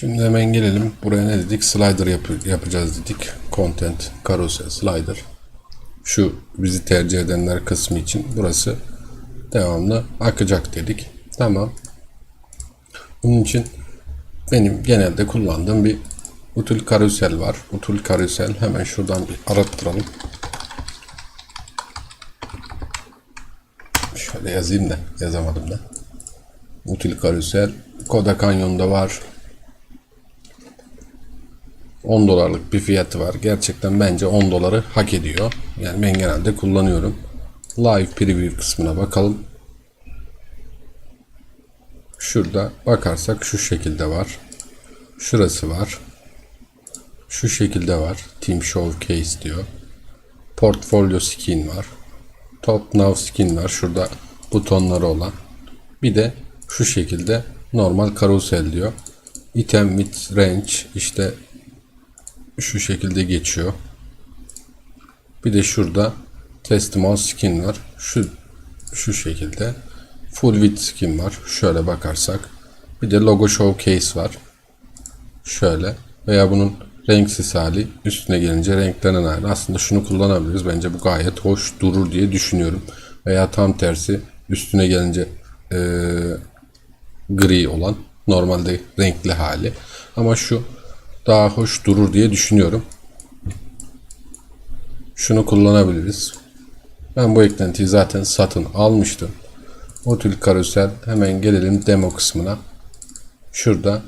Şimdi hemen gelelim. Buraya ne dedik? Slider yapı- yapacağız dedik. Content, carousel, slider. Şu bizi tercih edenler kısmı için burası devamlı akacak dedik. Tamam. Bunun için benim genelde kullandığım bir utul karusel var. Utul karusel hemen şuradan bir arattıralım. Şöyle yazayım da yazamadım da. Utul karusel. Koda Canyon'da var. 10 dolarlık bir fiyatı var. Gerçekten bence 10 doları hak ediyor. Yani ben genelde kullanıyorum. Live preview kısmına bakalım. Şurada bakarsak şu şekilde var. Şurası var. Şu şekilde var. Team Showcase diyor. Portfolio skin var. Top Now skin var. Şurada butonları olan. Bir de şu şekilde normal karusel diyor. Item with range işte şu şekilde geçiyor. Bir de şurada testimonial skin var. Şu şu şekilde. Full width skin var. Şöyle bakarsak. Bir de logo showcase var. Şöyle. Veya bunun renksiz hali üstüne gelince renklenen hali. Aslında şunu kullanabiliriz. Bence bu gayet hoş durur diye düşünüyorum. Veya tam tersi üstüne gelince eee, gri olan normalde renkli hali. Ama şu daha hoş durur diye düşünüyorum. Şunu kullanabiliriz. Ben bu eklentiyi zaten satın almıştım. Modül karusel hemen gelelim demo kısmına. Şurada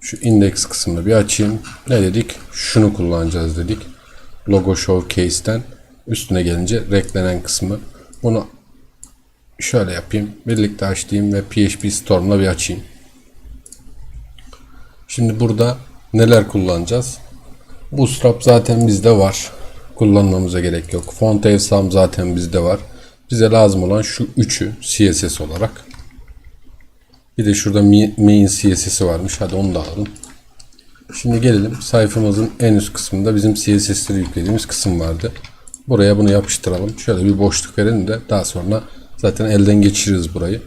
şu index kısmını bir açayım. Ne dedik? Şunu kullanacağız dedik. Logo showcase'ten üstüne gelince renklenen kısmı. Bunu şöyle yapayım. Birlikte açayım ve PHP Storm'la bir açayım. Şimdi burada neler kullanacağız? Bootstrap zaten bizde var. Kullanmamıza gerek yok. Font Evsam zaten bizde var. Bize lazım olan şu üçü CSS olarak. Bir de şurada main CSS'i varmış. Hadi onu da alalım. Şimdi gelelim sayfamızın en üst kısmında bizim CSS'leri yüklediğimiz kısım vardı. Buraya bunu yapıştıralım. Şöyle bir boşluk verelim de daha sonra zaten elden geçiririz burayı.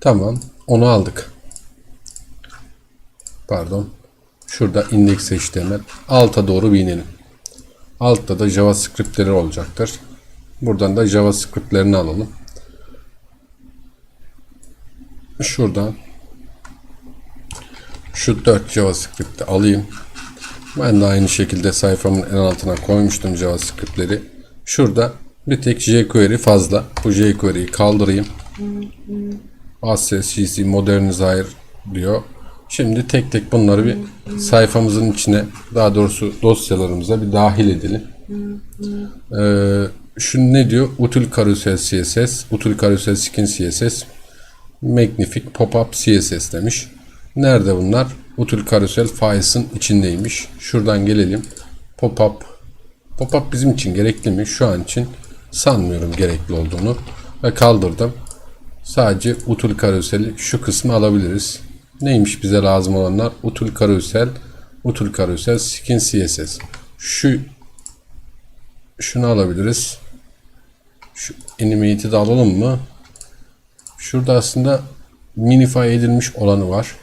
Tamam. Onu aldık. Pardon. Şurada index HTML. Alta doğru bir inelim. Altta da JavaScript'leri olacaktır. Buradan da JavaScript'lerini alalım. Şuradan şu 4 JavaScript'i alayım. Ben de aynı şekilde sayfamın en altına koymuştum JavaScript'leri. Şurada bir tek jQuery fazla. Bu jQuery'yi kaldırayım. Access CC Modernizer diyor. Şimdi tek tek bunları bir sayfamızın içine daha doğrusu dosyalarımıza bir dahil edelim. Ee, şu ne diyor? Utul Carousel CSS, Utul Carousel Skin CSS, Magnific Pop-up CSS demiş. Nerede bunlar? Utul Carousel Files'ın içindeymiş. Şuradan gelelim. Pop-up. Pop-up bizim için gerekli mi? Şu an için sanmıyorum gerekli olduğunu. Ve kaldırdım. Sadece utul karuseli şu kısmı alabiliriz. Neymiş bize lazım olanlar? Utul karusel, utul karusel, skin CSS. Şu şunu alabiliriz. Şu animate'i de alalım mı? Şurada aslında minify edilmiş olanı var.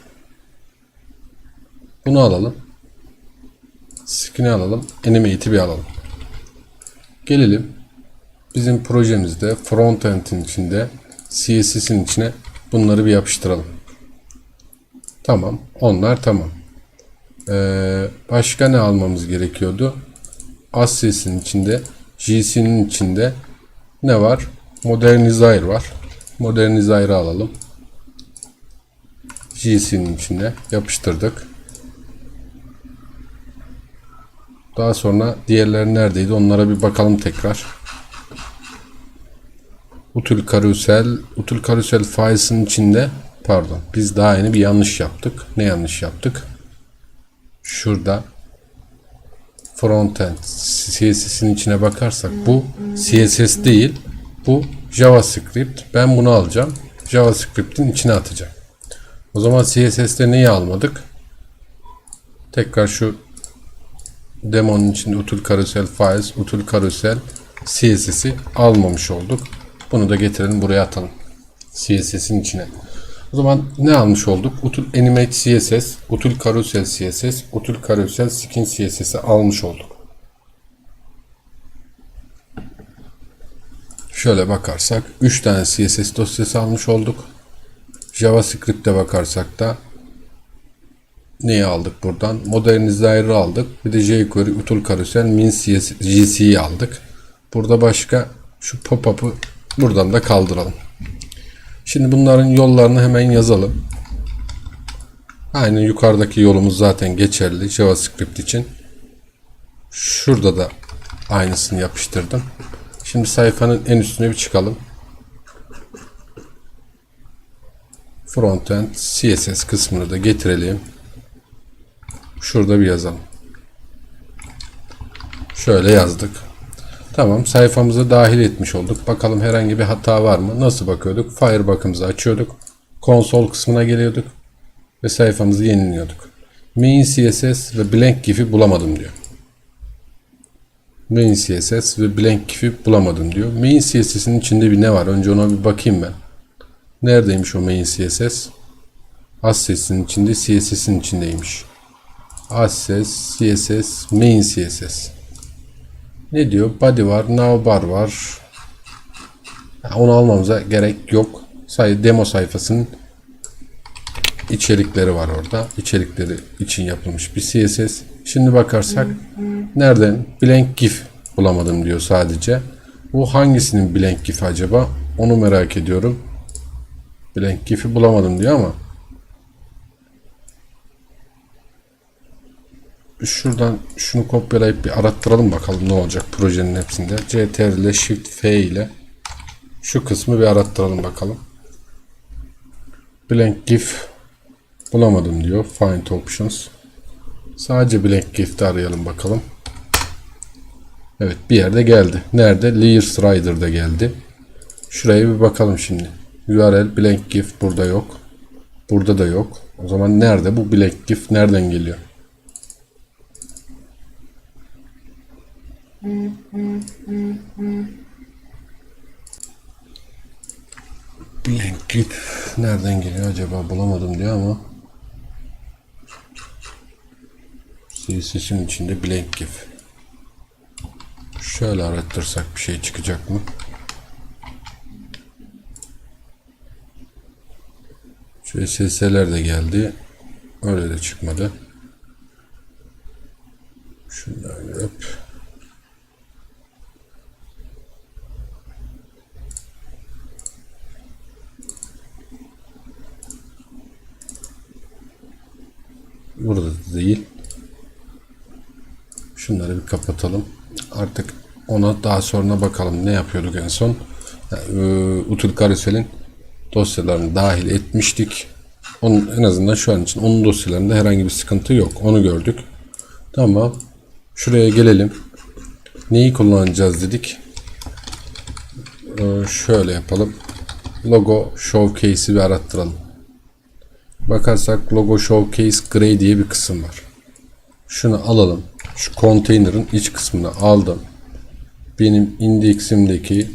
Bunu alalım. Skin'i alalım. Animate'i bir alalım. Gelelim bizim projemizde frontend'in içinde CSS'in içine bunları bir yapıştıralım. Tamam. Onlar tamam. Ee, başka ne almamız gerekiyordu? Access'in içinde GC'nin içinde ne var? Modernizer var. Modernizer'ı alalım. GC'nin içine yapıştırdık. Daha sonra diğerleri neredeydi? Onlara bir bakalım tekrar. Utul karusel, utul karusel files'ın içinde pardon biz daha yeni bir yanlış yaptık. Ne yanlış yaptık? Şurada frontend CSS'in içine bakarsak bu CSS değil. Bu JavaScript. Ben bunu alacağım. JavaScript'in içine atacağım. O zaman CSS'te neyi almadık? Tekrar şu demonun içinde utul karusel files, utul karusel CSS'i almamış olduk. Bunu da getirelim buraya atalım. CSS'in içine. O zaman ne almış olduk? Utul Animate CSS, Utul Carousel CSS, Utul Carousel Skin CSS'i almış olduk. Şöyle bakarsak 3 tane CSS dosyası almış olduk. JavaScript'e bakarsak da neyi aldık buradan? Modernizer'ı aldık. Bir de jQuery, Utul Carousel, Min GC'yi aldık. Burada başka şu pop-up'ı buradan da kaldıralım. Şimdi bunların yollarını hemen yazalım. Aynı yukarıdaki yolumuz zaten geçerli JavaScript için. Şurada da aynısını yapıştırdım. Şimdi sayfanın en üstüne bir çıkalım. Frontend CSS kısmını da getirelim. Şurada bir yazalım. Şöyle yazdık. Tamam sayfamıza dahil etmiş olduk. Bakalım herhangi bir hata var mı? Nasıl bakıyorduk? Firebug'ımızı açıyorduk. Konsol kısmına geliyorduk. Ve sayfamızı yeniliyorduk. Main CSS ve blank gif'i bulamadım diyor. Main CSS ve blank gif'i bulamadım diyor. Main CSS'in içinde bir ne var? Önce ona bir bakayım ben. Neredeymiş o main CSS? Access'in içinde CSS'in içindeymiş. Access, CSS, main CSS. Ne diyor? Body var, navbar var. Ya Onu almamıza gerek yok. Say demo sayfasının içerikleri var orada. İçerikleri için yapılmış bir CSS. Şimdi bakarsak nereden? Blank GIF bulamadım diyor sadece. Bu hangisinin blank GIF acaba? Onu merak ediyorum. Blank GIF'i bulamadım diyor ama şuradan şunu kopyalayıp bir arattıralım bakalım ne olacak projenin hepsinde. CTRL ile Shift F ile şu kısmı bir arattıralım bakalım. Blank GIF bulamadım diyor. Find Options. Sadece Blank GIF'te arayalım bakalım. Evet bir yerde geldi. Nerede? Layers Rider'da geldi. Şuraya bir bakalım şimdi. URL blank GIF burada yok. Burada da yok. O zaman nerede? Bu blank GIF nereden geliyor? GIF nereden geliyor acaba bulamadım diyor ama CSS'in içinde blank GIF şöyle arattırsak bir şey çıkacak mı? Şu SS'ler de geldi. Öyle de çıkmadı. Şunları yap. Burada da değil. Şunları bir kapatalım. Artık ona daha sonra bakalım ne yapıyorduk en son. Yani, e, Utul Carousel'in dosyalarını dahil etmiştik. Onun en azından şu an için onun dosyalarında herhangi bir sıkıntı yok. Onu gördük. Tamam. Şuraya gelelim. Neyi kullanacağız dedik. Ee, şöyle yapalım. Logo Showcase'i bir arattıralım. Bakarsak Logo Showcase Gray diye bir kısım var. Şunu alalım. Şu konteynerin iç kısmını aldım. Benim indeksimdeki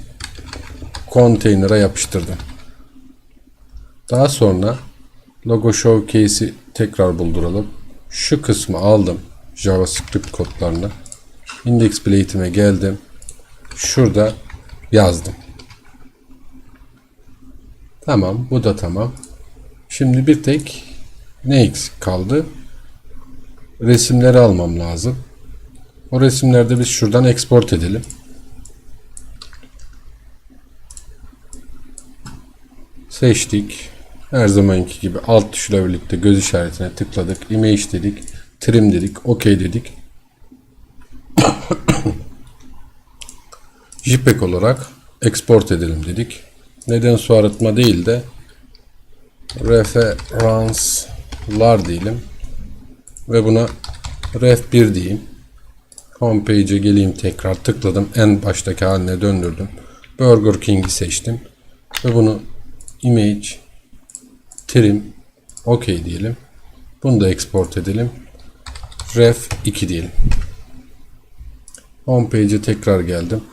konteynere yapıştırdım. Daha sonra logo showcase'i tekrar bulduralım. Şu kısmı aldım. JavaScript kodlarını. Index plate'ime geldim. Şurada yazdım. Tamam. Bu da tamam. Şimdi bir tek ne eksik kaldı? Resimleri almam lazım. O resimlerde biz şuradan export edelim. Seçtik. Her zamanki gibi alt tuşla birlikte göz işaretine tıkladık. Image dedik. Trim dedik. OK dedik. JPEG olarak export edelim dedik. Neden su arıtma değil de referanslar diyelim. Ve buna ref1 diyeyim. Homepage'e geleyim tekrar tıkladım. En baştaki haline döndürdüm. Burger King'i seçtim. Ve bunu image trim OK diyelim. Bunu da export edelim. Ref 2 diyelim. Homepage'e tekrar geldim.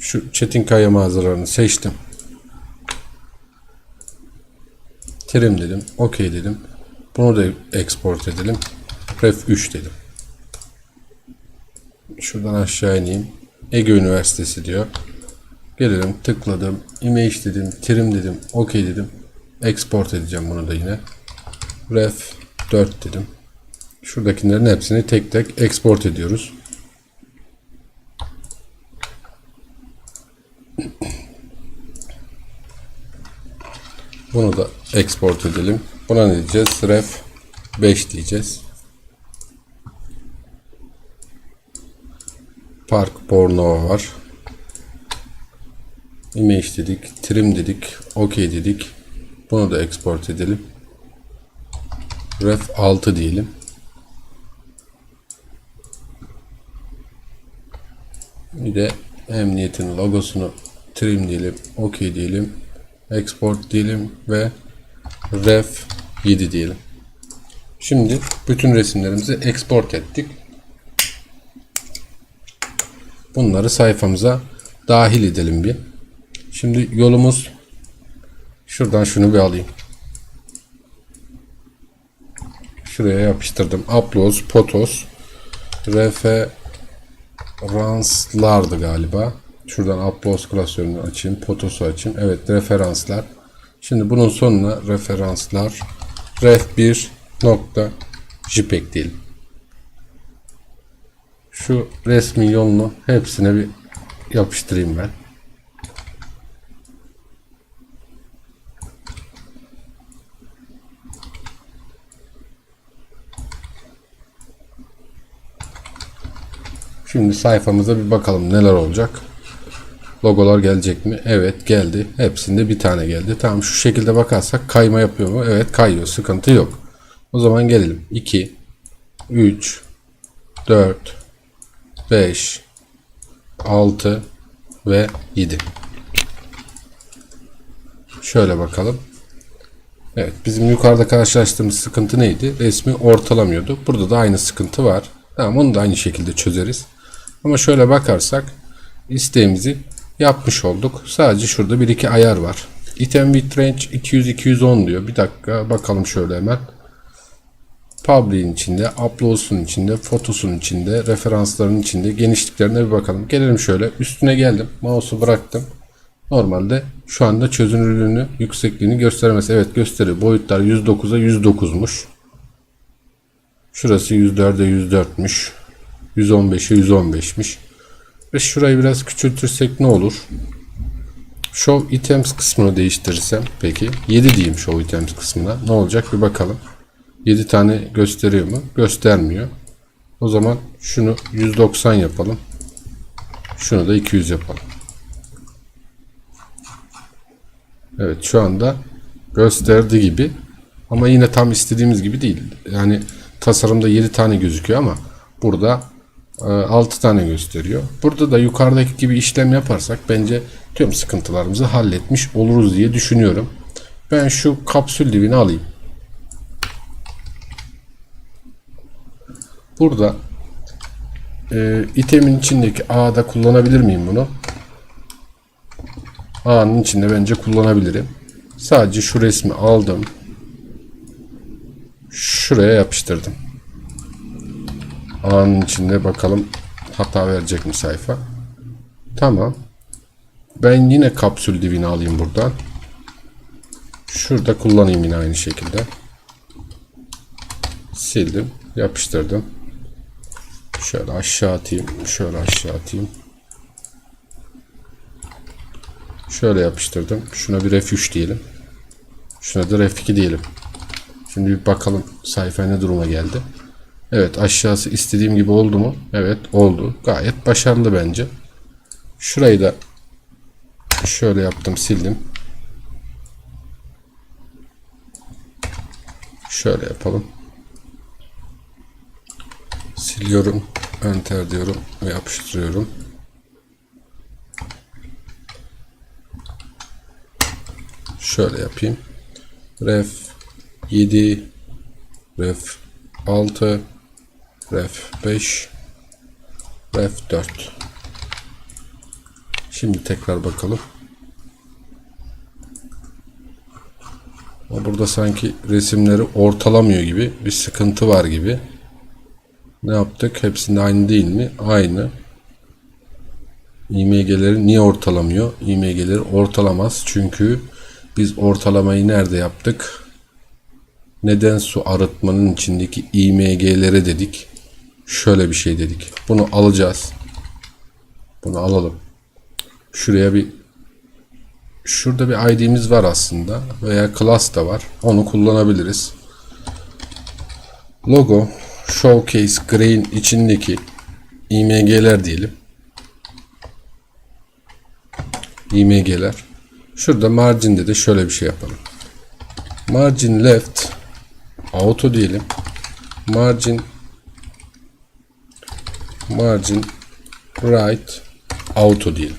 Şu Çetin Kaya mağazalarını seçtim. Trim dedim. OK dedim. Bunu da export edelim. Ref 3 dedim. Şuradan aşağı ineyim. Ege Üniversitesi diyor. Gelelim tıkladım. Image dedim. Trim dedim. OK dedim. Export edeceğim bunu da yine. Ref 4 dedim. Şuradakilerin hepsini tek tek export ediyoruz. Bunu da export edelim. Buna ne diyeceğiz? Ref 5 diyeceğiz. Park Bornova var. Image dedik, trim dedik, OK dedik. Bunu da export edelim. Ref 6 diyelim. Bir de emniyetin logosunu trim diyelim, OK diyelim, export diyelim ve ref 7 diyelim. Şimdi bütün resimlerimizi export ettik. Bunları sayfamıza dahil edelim bir. Şimdi yolumuz şuradan şunu bir alayım. Şuraya yapıştırdım. Uploads, Potos, referanslardı galiba. Şuradan Uploads klasörünü açayım. Potos'u açayım. Evet referanslar. Şimdi bunun sonuna referanslar ref1 nokta jpeg diyelim. Şu resmin yolunu hepsine bir yapıştırayım ben. Şimdi sayfamıza bir bakalım neler olacak. Logolar gelecek mi? Evet geldi. Hepsinde bir tane geldi. Tamam şu şekilde bakarsak kayma yapıyor mu? Evet kayıyor. Sıkıntı yok. O zaman gelelim. 2 3 4 5 6 ve 7. Şöyle bakalım. Evet bizim yukarıda karşılaştığımız sıkıntı neydi? Resmi ortalamıyordu. Burada da aynı sıkıntı var. Tamam onu da aynı şekilde çözeriz. Ama şöyle bakarsak isteğimizi yapmış olduk. Sadece şurada bir iki ayar var. Item with range 200-210 diyor. Bir dakika bakalım şöyle hemen. Public'in içinde, Uploads'un içinde, Fotosun içinde, referansların içinde, genişliklerine bir bakalım. Gelelim şöyle. Üstüne geldim. Mouse'u bıraktım. Normalde şu anda çözünürlüğünü, yüksekliğini göstermez. Evet gösteriyor. Boyutlar 109'a 109'muş. Şurası 104'e 104'müş. 115'e 115'miş. Ve şurayı biraz küçültürsek ne olur? Show items kısmını değiştirirsem peki 7 diyeyim show items kısmına. Ne olacak bir bakalım. 7 tane gösteriyor mu? Göstermiyor. O zaman şunu 190 yapalım. Şunu da 200 yapalım. Evet şu anda gösterdiği gibi ama yine tam istediğimiz gibi değil. Yani tasarımda 7 tane gözüküyor ama burada 6 tane gösteriyor. Burada da yukarıdaki gibi işlem yaparsak bence tüm sıkıntılarımızı halletmiş oluruz diye düşünüyorum. Ben şu kapsül dibini alayım. Burada e, itemin içindeki A'da kullanabilir miyim bunu? A'nın içinde bence kullanabilirim. Sadece şu resmi aldım. Şuraya yapıştırdım. A'nın içinde bakalım hata verecek mi sayfa. Tamam. Ben yine kapsül divini alayım buradan. Şurada kullanayım yine aynı şekilde. Sildim. Yapıştırdım. Şöyle aşağı atayım. Şöyle aşağı atayım. Şöyle yapıştırdım. Şuna bir F3 diyelim. Şuna da F2 diyelim. Şimdi bir bakalım sayfa ne duruma geldi. Evet aşağısı istediğim gibi oldu mu? Evet oldu. Gayet başarılı bence. Şurayı da şöyle yaptım sildim. Şöyle yapalım. Siliyorum. Enter diyorum ve yapıştırıyorum. Şöyle yapayım. Ref 7 Ref 6 Ref 5 Ref 4 Şimdi tekrar bakalım. Burada sanki resimleri ortalamıyor gibi bir sıkıntı var gibi. Ne yaptık? Hepsinde aynı değil mi? Aynı. IMG'leri niye ortalamıyor? IMG'leri ortalamaz. Çünkü biz ortalamayı nerede yaptık? Neden su arıtmanın içindeki IMG'lere dedik. Şöyle bir şey dedik. Bunu alacağız. Bunu alalım. Şuraya bir Şurada bir ID'miz var aslında veya class da var. Onu kullanabiliriz. Logo Showcase Grain içindeki IMG'ler diyelim. IMG'ler. Şurada margin'de de şöyle bir şey yapalım. Margin left auto diyelim. Margin margin right auto diyelim.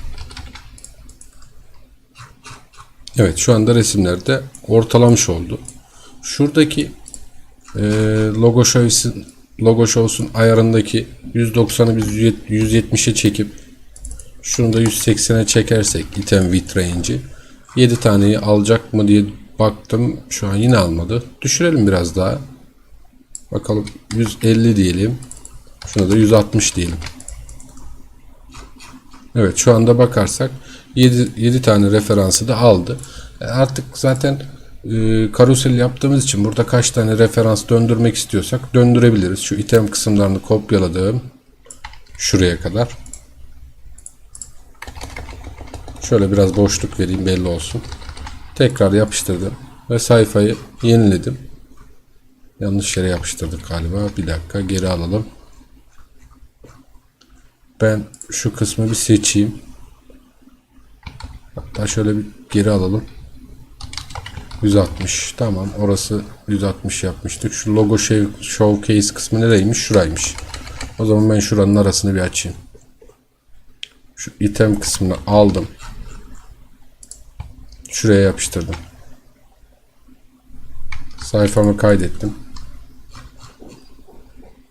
Evet şu anda resimlerde ortalamış oldu. Şuradaki e, logo shows'un logo shows'un ayarındaki 190'ı biz 170'e çekip şunu da 180'e çekersek item width range'i 7 taneyi alacak mı diye baktım. Şu an yine almadı. Düşürelim biraz daha. Bakalım 150 diyelim. Şuna da 160 diyelim. Evet şu anda bakarsak 7, 7 tane referansı da aldı. E, Artık zaten e, karusel yaptığımız için burada kaç tane referans döndürmek istiyorsak döndürebiliriz. Şu item kısımlarını kopyaladım. Şuraya kadar. Şöyle biraz boşluk vereyim belli olsun. Tekrar yapıştırdım ve sayfayı yeniledim. Yanlış yere yapıştırdık galiba. Bir dakika geri alalım. Ben şu kısmı bir seçeyim. Hatta şöyle bir geri alalım. 160. Tamam orası 160 yapmıştık. Şu logo şey, showcase kısmı nereymiş? Şuraymış. O zaman ben şuranın arasını bir açayım. Şu item kısmını aldım. Şuraya yapıştırdım. Sayfamı kaydettim.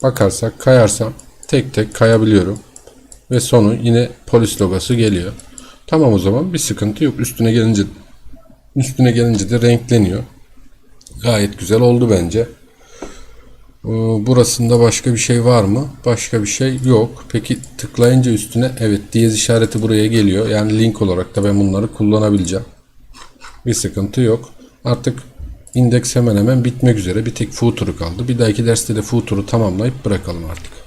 Bakarsak kayarsam tek tek kayabiliyorum. Ve sonu yine polis logosu geliyor. Tamam o zaman bir sıkıntı yok. Üstüne gelince üstüne gelince de renkleniyor. Gayet güzel oldu bence. Ee, Burasında başka bir şey var mı? Başka bir şey yok. Peki tıklayınca üstüne evet diyez işareti buraya geliyor. Yani link olarak da ben bunları kullanabileceğim. Bir sıkıntı yok. Artık indeks hemen hemen bitmek üzere. Bir tek footer'ı kaldı. Bir dahaki derste de footer'ı tamamlayıp bırakalım artık.